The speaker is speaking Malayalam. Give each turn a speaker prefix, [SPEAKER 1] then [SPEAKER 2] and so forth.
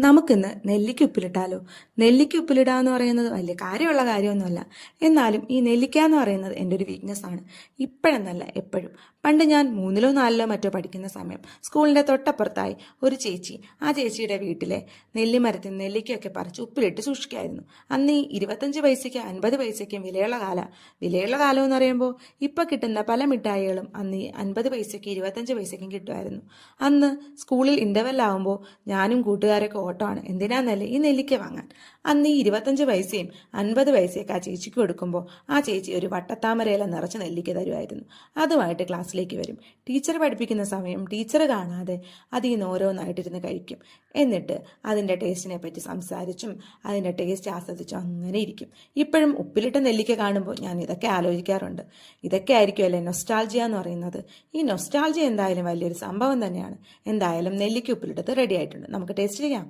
[SPEAKER 1] നമുക്കിന്ന് നെല്ലിക്ക ഉപ്പിലിട്ടാലോ നെല്ലിക്ക ഉപ്പിലിടുക എന്ന് പറയുന്നത് വലിയ കാര്യമുള്ള കാര്യമൊന്നുമല്ല. എന്നാലും ഈ നെല്ലിക്ക എന്ന് പറയുന്നത് എന്റെ ഒരു വീക്ക്നെസ് ആണ്. ഇപ്പോഴെന്നല്ല എപ്പോഴും. പണ്ട് ഞാൻ മൂന്നിലോ നാലിലോ മറ്റോ പഠിക്കുന്ന സമയം സ്കൂളിന്റെ തൊട്ടപ്പുറത്തായി ഒരു ചേച്ചി ആ ചേച്ചിയുടെ വീട്ടിലെ നെല്ലിമരത്തിൽ നെല്ലിക്കയൊക്കെ പറിച്ച് ഉപ്പിലിട്ട് സൂക്ഷിക്കായിരുന്നു. അന്ന് ഈ ഇരുപത്തഞ്ച് പൈസയ്ക്ക് അൻപത് പൈസയ്ക്കും വിലയുള്ള കാല. വിലയുള്ള കാലം എന്ന് പറയുമ്പോൾ ഇപ്പോൾ കിട്ടുന്ന പല മിഠായികളും അന്ന് ഈ അൻപത് പൈസയ്ക്ക് ഇരുപത്തഞ്ച് പൈസയ്ക്കും കിട്ടുമായിരുന്നു. അന്ന് സ്കൂളിൽ ഇന്റർവെല്ലാവുമ്പോൾ ഞാനും കൂട്ടുകാരൊക്കെ ഓട്ടമാണ് എന്തിനാന്നല്ലേ ഈ നെല്ലിക്ക വാങ്ങാൻ? അന്ന് ഈ ഇരുപത്തഞ്ച് പൈസയും അൻപത് പൈസയൊക്കെ ആ ചേച്ചിക്ക് കൊടുക്കുമ്പോൾ ആ ചേച്ചി ഒരു വട്ടത്താമരയില നിറച്ച് നെല്ലിക്ക തരുമായിരുന്നു അതുമായിട്ട് ക്ലാസ്സിലേക്ക് വരും. ടീച്ചർ പഠിപ്പിക്കുന്ന സമയം ടീച്ചർ കാണാതെ അതിൽ നിന്ന് ഓരോന്നായിട്ടിരുന്ന് കഴിക്കും. എന്നിട്ട് അതിന്റെ ടേസ്റ്റിനെ പറ്റി സംസാരിച്ചും അതിന്റെ ടേസ്റ്റ് ആസ്വദിച്ചും അങ്ങനെ ഇരിക്കും. ഇപ്പോഴും ഉപ്പിലിട്ട നെല്ലിക്ക കാണുമ്പോൾ ഞാൻ ഇതൊക്കെ ആലോചിക്കാറുണ്ട്. ഇതൊക്കെ ആയിരിക്കുമല്ലേ നൊസ്റ്റാൾജിയ എന്ന് പറയുന്നത്? ഈ നൊസ്റ്റാൾജിയ എന്തായാലും വലിയൊരു സംഭവം തന്നെയാണ്. എന്തായാലും നെല്ലിക്ക ഉപ്പിലിട്ടത് റെഡി ആയിട്ടുണ്ട്. നമുക്ക് ടേസ്റ്റ് ചെയ്യാം.